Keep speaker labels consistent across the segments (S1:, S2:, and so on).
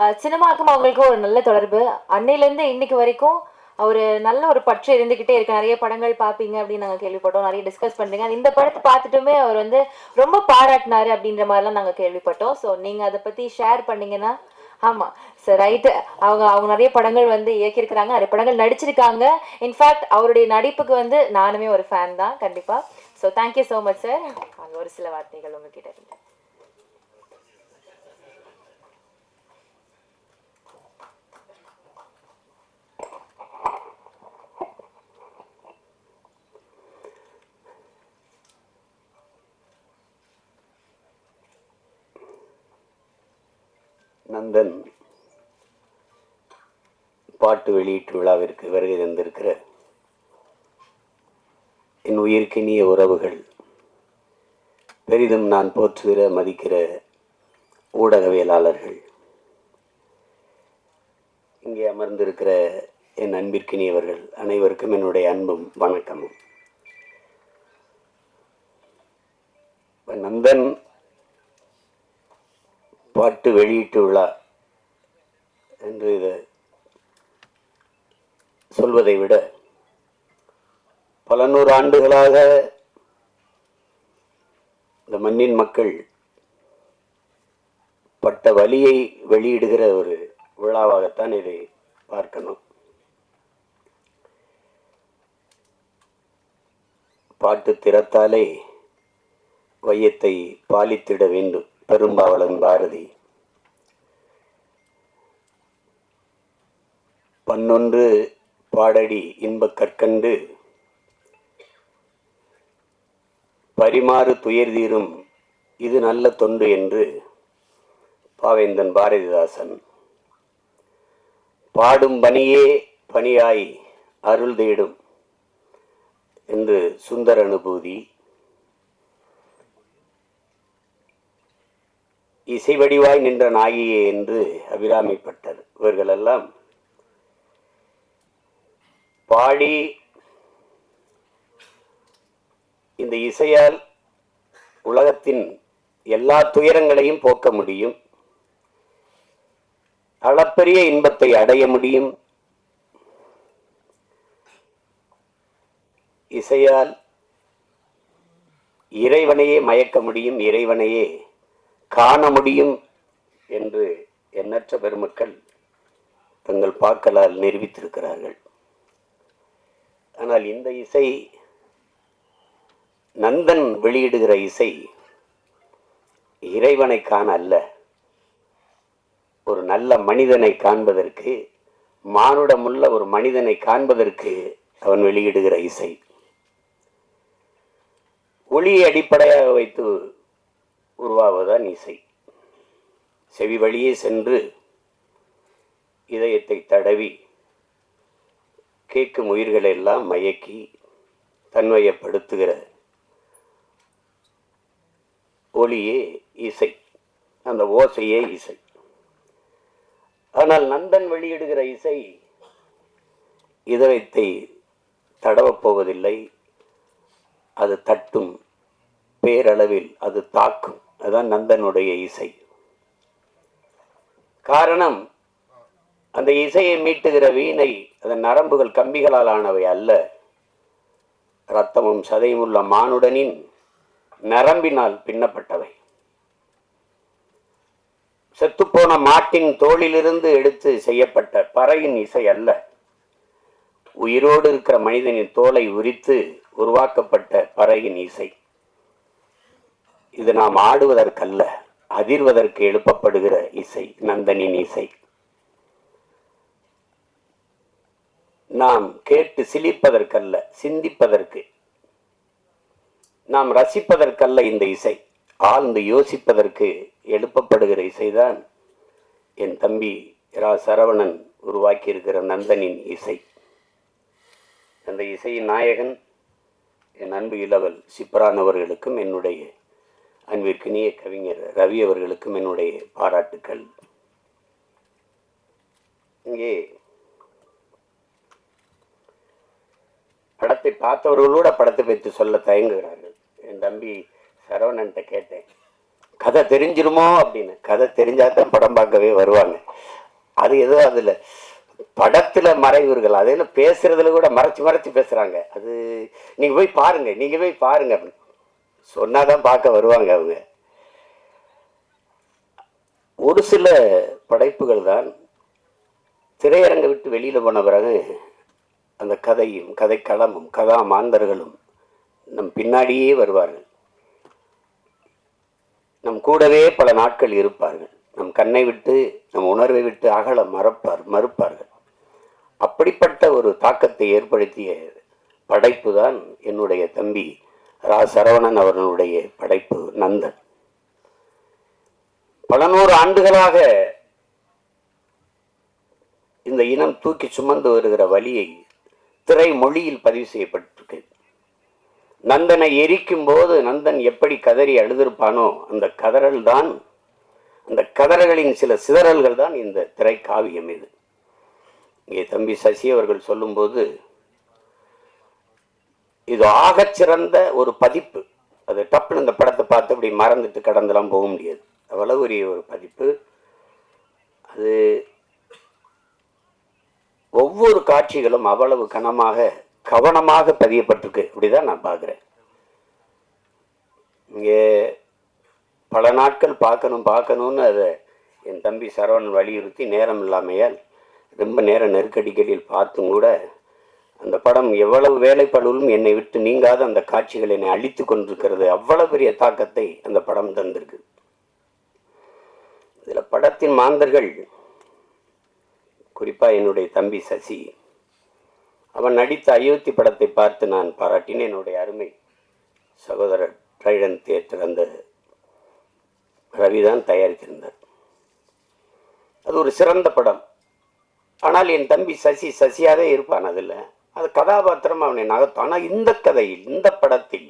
S1: சினிமாவுக்கும் சினிமாக்கும் அவங்களுக்கும் ஒரு நல்ல தொடர்பு. அன்னையிலேருந்து இன்னைக்கு வரைக்கும் ஒரு நல்ல ஒரு பற்று இருந்துகிட்டே இருக்கு. நிறைய படங்கள் பார்ப்பீங்க அப்படின்னு நாங்கள் கேள்விப்பட்டோம். நிறைய டிஸ்கஸ் பண்ணுறீங்க அந்த இந்த படத்தை பார்த்துட்டுமே அவர் வந்து ரொம்ப பாராட்டினாரு அப்படின்ற மாதிரிலாம் நாங்கள் கேள்விப்பட்டோம். ஸோ நீங்கள் அதை பற்றி ஷேர் பண்ணீங்கன்னா ஆமாம் சார் ரைட்டு அவங்க அவங்க நிறைய படங்கள் வந்து இயக்கியிருக்கிறாங்க. நிறைய படங்கள் நடிச்சிருக்காங்க. இன்ஃபேக்ட் அவருடைய நடிப்புக்கு வந்து நானுமே ஒரு ஃபேன் தான் கண்டிப்பாக so thank you so much sir அங்கே ஒரு சில வார்த்தைகள் உங்ககிட்ட இருந்து.
S2: நந்தன் பாட்டு வெளியீட்டு விழாவிற்கு வருகை தந்திருக்கிற என் உயிர்க்கினிய உறவுகள் பெரிதும் நான் போற்றுகிற மதிக்கிற ஊடகவியலாளர்கள் இங்கே அமர்ந்திருக்கிற என் அன்பிற்கினியவர்கள் அனைவருக்கும் என்னுடைய அன்பும் வணக்கமும். நந்தன் பாட்டு வெளியீட்டு விழா என்று இதை சொல்வதை விட பல நூறு ஆண்டுகளாக இந்த மண்ணின் மக்கள் பட்ட வலியை வெளியிடுகிற ஒரு விழாவாகத்தான் இதை பார்க்கணும். பாட்டு திறத்தாலே வையத்தை பாலித்திட வேண்டும். பெரும்பாவளன் பாரதி. பன்னொன்று பாடடி இன்பக் கற்கண்டு பரிமாறு துயர் தீரும் இது நல்ல தொண்டு என்று பாவேந்தன் பாரதிதாசன். பாடும் பணியே பணியாய் அருள் தேடும் என்று சுந்தர அனுபூதி இசை வடிவாய் நின்ற நாயியே என்று அபிராமிப்பட்டர் இவர்களெல்லாம் பாடி இந்த இசையால் உலகத்தின் எல்லா துயரங்களையும் போக்க முடியும். அளப்பரிய இன்பத்தை அடைய முடியும். இசையால் இறைவனையே மயக்க முடியும். இறைவனையே காண முடியும் என்று எண்ணற்ற பெருமக்கள் தங்கள் பாக்களால் நிரூபித்திருக்கிறார்கள். ஆனால் இந்த இசை நந்தன் வெளியிடுகிற இசை இறைவனை காண அல்ல. ஒரு நல்ல மனிதனை காண்பதற்கு மானுடமுள்ள ஒரு மனிதனை காண்பதற்கு அவன் வெளியிடுகிற இசை. ஒளியை அடிப்படையாக வைத்து உருவாவதான் இசை. செவி வழியே சென்று இதயத்தை தடவி கேட்கும் உயிர்களை எல்லாம் மயக்கி தன்மையப்படுத்துகிற ஒளியே இசை. அந்த ஓசையே இசை. ஆனால் நந்தன் வெளியிடுகிற இசை இதயத்தை தடவப் போவதில்லை. அது தட்டும் பேரளவில் அது தாக்கும். அதுதான் நந்தனுடைய இசை. காரணம் அந்த இசையை மீட்டுகிற வீணை அதன் நரம்புகள் கம்பிகளால் ஆனவை அல்ல. இரத்தமும் சதையும் உள்ள மானுடனின் நரம்பினால் பின்னப்பட்டவை. செத்துப்போன மாட்டின் தோளிலிருந்து எடுத்து செய்யப்பட்ட பறையின் இசை அல்ல. உயிரோடு இருக்கிற மனிதனின் தோலை உரித்து உருவாக்கப்பட்ட பறையின் இசை. இது நாம் ஆடுவதற்கல்ல அதிர்வதற்கு எழுப்பப்படுகிற இசை நந்தனின் இசை. நாம் கேட்டு சிலிப்பதற்கல்ல சிந்திப்பதற்கு. நாம் ரசிப்பதற்கல்ல இந்த இசை ஆழ்ந்து யோசிப்பதற்கு எழுப்பப்படுகிற இசைதான் என் தம்பி ரா சரவணன் உருவாக்கியிருக்கிற நந்தனின் இசை. அந்த இசையின் நாயகன் என் அன்பு இளவல் சிப்ரான் அவர்களுக்கும் என்னுடைய அன்பிற்கினிய கவிஞர் ரவி அவர்களுக்கும் என்னுடைய பாராட்டுக்கள். இங்கே படத்தை பார்த்தவர்களோட படத்தை பற்றி சொல்ல தயங்குகிறார்கள். என் தம்பி சரவணன்ட்ட கேட்டேன் கதை தெரிஞ்சிருமோ? அப்படின்னு. கதை தெரிஞ்சாதான் படம் பார்க்கவே வருவாங்க. அது ஏதோ அதில் படத்துல மறைவுர்கள் அதில் பேசுறதுல கூட மறைச்சு மறைச்சு பேசுறாங்க. அது நீங்க போய் பாருங்க நீங்க போய் பாருங்க அப்படின்னு. சொன்னாதான் பார்க்க வருவாங்க அவங்க. ஒரு சில படைப்புகள் தான் திரையரங்கை விட்டு வெளியில போன பிறகு அந்த கதையும் கதைக்களமும் கதா மாந்தர்களும் நம் பின்னாடியே வருவார்கள். நம் கூடவே பல நாட்கள் இருப்பார்கள். நம் கண்ணை விட்டு நம் உணர்வை விட்டு அகல மறப்பார் மறுப்பார்கள். அப்படிப்பட்ட ஒரு தாக்கத்தை ஏற்படுத்திய படைப்பு தான் என்னுடைய தம்பி ரா சரவணன் அவர்களுடைய படைப்பு நந்தன். பல நூறு ஆண்டுகளாக இந்த இனம் தூக்கி சுமந்து வருகிற வழியை திரை மொழியில் பதிவு செய்யப்பட்டிருக்கு நந்தனை எரிக்கும் போது நந்தன் எப்படி கதறி அழுதிருப்பானோ அந்த கதறல் தான் அந்த கதறல்களின் சில சிதறல்கள் தான் இந்த திரை காவியம் இது. இங்கே தம்பி சசி அவர்கள் சொல்லும்போது இது ஆகச்சிறந்த ஒரு பதிப்பு. அது டப்புன்னு இந்த படத்தை பார்த்து அப்படி மறந்துட்டு கடந்தெல்லாம் போக முடியாது. அவ்வளவு பெரிய ஒரு பதிப்பு. அது ஒவ்வொரு காட்சிகளும் அவ்வளவு கனமாக கவனமாக பதியப்பட்டிருக்கு. அப்படிதான் நான் பார்க்குறேன். இங்கே பல நாட்கள் பார்க்கணும் பார்க்கணும்னு அதை என் தம்பி சரவணன் வலியுறுத்தி நேரம் இல்லாமையால் ரொம்ப நேரம் நெருக்கடிக்கடியில் பார்த்தும் கூட அந்த படம் எவ்வளவு வேலைப்பளுவிலும் என்னை விட்டு நீங்காத அந்த காட்சிகள் என்னை அழித்து கொண்டிருக்கிறது. அவ்வளவு பெரிய தாக்கத்தை அந்த படம் தந்திருக்கு. இதில் படத்தின் மாந்தர்கள் குறிப்பாக என்னுடைய தம்பி சசி அவன் நடித்த அயோத்தி படத்தை பார்த்து நான் பாராட்டினேன். என்னுடைய அருமை சகோதரர் ட்ரைடன் தியேட்டர் அந்த ரவிதான் தயாரித்திருந்தார். அது ஒரு சிறந்த படம். ஆனால் என் தம்பி சசி சசியாகவே இருப்பான் அதில். அது கதாபாத்திரம் அவனை நகர்த்தும். ஆனால் இந்த கதையில் இந்த படத்தில்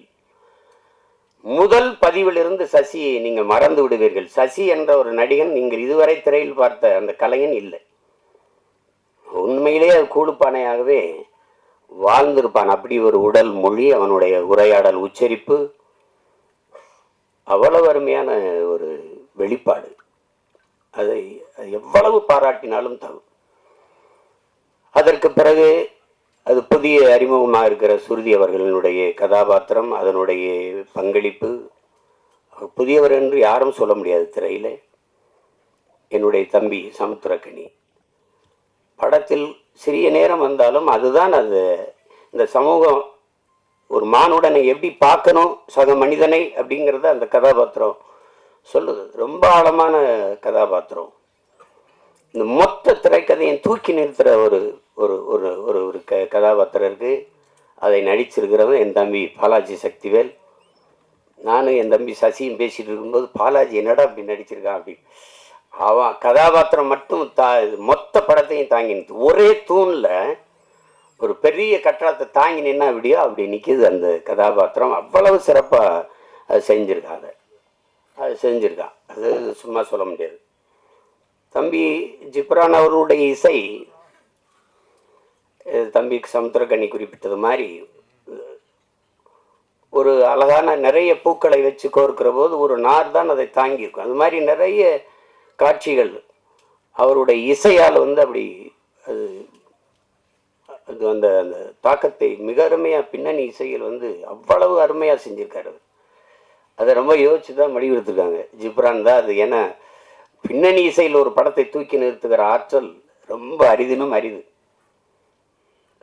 S2: முதல் பதிவிலிருந்து சசியை நீங்கள் மறந்து விடுவீர்கள். சசி என்ற ஒரு நடிகன் நீங்கள் இதுவரை திரையில் பார்த்த அந்த கலைஞன் இல்லை. உண்மையிலேயே அது கூடுப்பானையாகவே வாழ்ந்திருப்பான். அப்படி ஒரு உடல் மொழி அவனுடைய உரையாடல் உச்சரிப்பு அவ்வளவு அருமையான ஒரு வெளிப்பாடு. அதை எவ்வளவு பாராட்டினாலும் தகும் அதற்கு பிறகு அது புதிய அறிமுகமாக இருக்கிற சுருதி அவர்களினுடைய கதாபாத்திரம் அதனுடைய பங்களிப்பு. புதியவர் என்று யாரும் சொல்ல முடியாது திரையில். என்னுடைய தம்பி சமுத்திரக்கணி படத்தில் சிறிய நேரம் வந்தாலும் அதுதான் அது. இந்த சமூகம் ஒரு மானுடனை எப்படி பார்க்கணும் சக மனிதனை அப்படிங்கிறத அந்த கதாபாத்திரம் சொல்லுது. ரொம்ப ஆழமான கதாபாத்திரம். இந்த மொத்த திரைக்கதையும் தூக்கி நிறுத்துகிற ஒரு ஒரு ஒரு ஒரு ஒரு க கதாபாத்திரம் இருக்குது அதை நடிச்சிருக்கிறவன் என் தம்பி பாலாஜி சக்திவேல். நானும் என் தம்பி சசியும் பேசிகிட்டு இருக்கும்போது பாலாஜி என்னடா அப்படி நடிச்சிருக்கான் அப்படி. அவன் கதாபாத்திரம் மட்டும் தா மொத்த படத்தையும் தாங்கி ஒரே தூணில் ஒரு பெரிய கட்டடத்தை தாங்கி நின்னா அப்படியோ அப்படி நிற்கிது அந்த கதாபாத்திரம். அவ்வளவு சிறப்பாக அது செஞ்சுருக்காங்க அது. செஞ்சுருக்கான். அது சும்மா சொல்ல முடியாது. தம்பி ஜிப்ரான் அவர்களுடைய இசை தம்பி சமுத்திரக்கண்ணி குறிப்பிட்டது மாதிரி ஒரு அழகான நிறைய பூக்களை வச்சு கோர்க்கிற போது ஒரு நார் தான் அதை தாங்கியிருக்கும். அது மாதிரி நிறைய காட்சிகள் அவருடைய இசையால் வந்து அப்படி அது அது அந்த அந்த தாக்கத்தை மிக அருமையாக பின்னணி இசையில் வந்து அவ்வளவு அருமையாக செஞ்சுருக்காரு அவர். அதை ரொம்ப யோசிச்சு தான் முடிவெடுத்திருக்காங்க ஜிப்ரான் தான் அது. ஏன்னா பின்னணி இசையில் ஒரு படத்தை தூக்கி நிறுத்துகிற ஆற்றல் ரொம்ப அரிதினும் அரிது.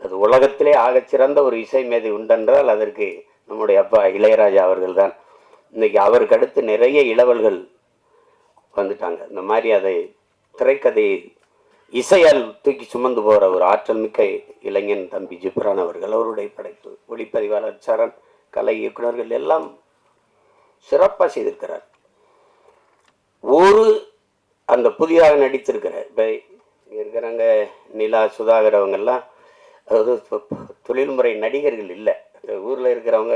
S2: அது உலகத்திலே ஆகச்சிறந்த ஒரு இசை மேதை உண்டென்றால் அதற்கு நம்முடைய அப்பா இளையராஜா அவர்கள் தான் இன்னைக்கு அவருக்கு அடுத்து நிறைய இளவல்கள் வந்துட்டாங்க. இந்த மாதிரி அதை திரைக்கதை இசையால் தூக்கி சுமந்து போகிற ஒரு ஆற்றல் மிக்க இளைஞன் தம்பி ஜிப்ரான் அவர்கள் அவருடைய படைப்பு. ஒளிப்பதிவாளர் சரண் கலை இயக்குனர்கள் எல்லாம் சிறப்பாக செய்திருக்கிறார். ஒரு அந்த புதிதாக நடித்திருக்கிற இப்போ இருக்கிறாங்க நிலா சுதாகர் அவங்கெல்லாம் அதாவது தொழில்முறை நடிகர்கள் இல்லை. ஊரில் இருக்கிறவங்க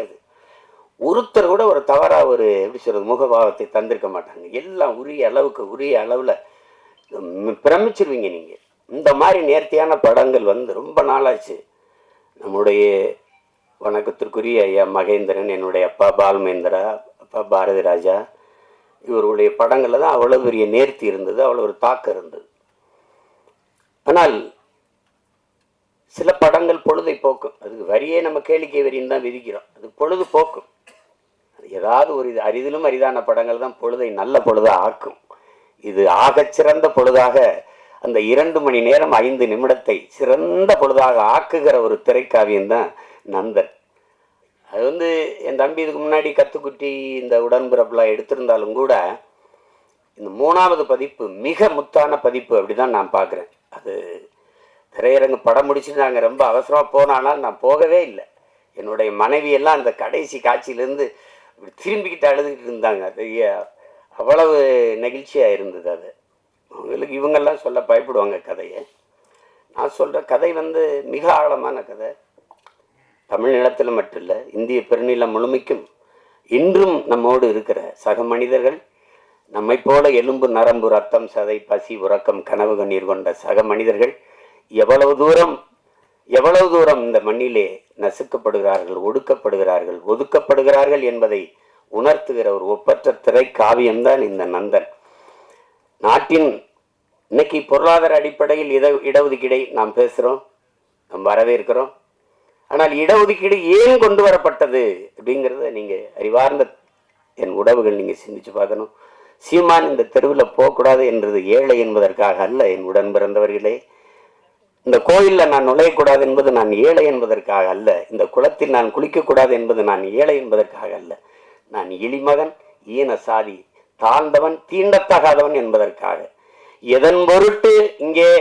S2: ஒருத்தர் கூட ஒரு தவறாக ஒரு எப்படி சொல்கிறது முகபாவத்தை தந்திருக்க மாட்டாங்க. எல்லாம் உரிய அளவுக்கு உரிய அளவில் பிரமிச்சிருவீங்க நீங்கள் இந்த மாதிரி நேர்த்தியான படங்கள் வந்து ரொம்ப நாளாச்சு. நம்முடைய வணக்கத்திற்குரிய ஐயா மகேந்திரன் என்னுடைய அப்பா பால்மேந்திரா அப்பா பாரதி ராஜா இவருடைய படங்களில் தான் அவ்வளோ பெரிய நேர்த்தி இருந்தது அவ்வளோ ஒரு தாக்கம் இருந்தது. ஆனால் சில படங்கள் பொழுதை போக்கும் அதுக்கு வரியே நம்ம கேளிக்கை வரின்னு தான் விதிக்கிறோம். அது பொழுது போக்கும் அது ஏதாவது ஒரு இது அரிதிலும் அரிதான படங்கள் தான் பொழுதை நல்ல பொழுதாக ஆக்கும். இது ஆகச் சிறந்த பொழுதாக அந்த இரண்டு மணி நேரம் ஐந்து நிமிடத்தை சிறந்த பொழுதாக ஆக்குகிற ஒரு திரைக்காவியம் தான் நந்தன். அது வந்து என் தம்பி இதுக்கு முன்னாடி கத்துக்குட்டி இந்த உடன்பிறப்புலாம் எடுத்திருந்தாலும் கூட இந்த மூணாவது பதிப்பு மிக முத்தான பதிப்பு அப்படிதான் நான் பார்க்குறேன். அது திரையரங்கு படம் முடிச்சுட்டு நாங்கள் ரொம்ப அவசரமாக போனானால் நான் போகவே இல்லை. என்னுடைய மனைவி எல்லாம் அந்த கடைசி காட்சியிலேருந்து திரும்பிக்கிட்டு அழுதுகிட்டு இருந்தாங்க. அது அவ்வளவு நெகிழ்ச்சியாக இருந்தது அது. அவங்களுக்கு இவங்கெல்லாம் சொல்ல பயப்படுவாங்க கதையை. நான் சொல்கிற கதை வந்து மிக ஆழமான கதை. தமிழ் நிலத்தில் மட்டும் இல்லை இந்திய பெருநிலம் முழுமைக்கும் இன்றும் நம்மோடு இருக்கிற சக மனிதர்கள் நம்மை போல எலும்பு நரம்பு ரத்தம் சதை பசி உறக்கம் கனவு கண்ணீர் கொண்ட சக மனிதர்கள் எவ்வளவு தூரம் எவ்வளவு தூரம் இந்த மண்ணிலே நசுக்கப்படுகிறார்கள் ஒடுக்கப்படுகிறார்கள் ஒதுக்கப்படுகிறார்கள் என்பதை உணர்த்துகிற ஒரு ஒப்பற்ற திரை காவியம்தான் இந்த நந்தன். நாட்டின் இன்னைக்கு பொருளாதார அடிப்படையில் இட இடஒதுக்கீடை நாம் பேசுகிறோம் நாம் வரவேற்கிறோம். ஆனால் இடஒதுக்கீடு ஏன் கொண்டு வரப்பட்டது அப்படிங்கிறத நீங்கள் அறிவார்ந்த என் உடவுகள் நீங்கள் சிந்திச்சு பார்க்கணும். சீமான் இந்த தெருவில் போகக்கூடாது என்றது ஏழை என்பதற்காக அல்ல என் உடன் பிறந்தவர்களே. இந்த கோயிலில் நான் நுழையக்கூடாது என்பது நான் ஏழை என்பதற்காக அல்ல. இந்த குளத்தில் நான் குளிக்கக்கூடாது என்பது நான் ஏழை என்பதற்காக அல்ல. நான் இளிமகன் ஈன சாதி தாழ்ந்தவன் தீண்டத்தகாதவன் என்பதற்காக. எதன் பொருட்டு இங்கே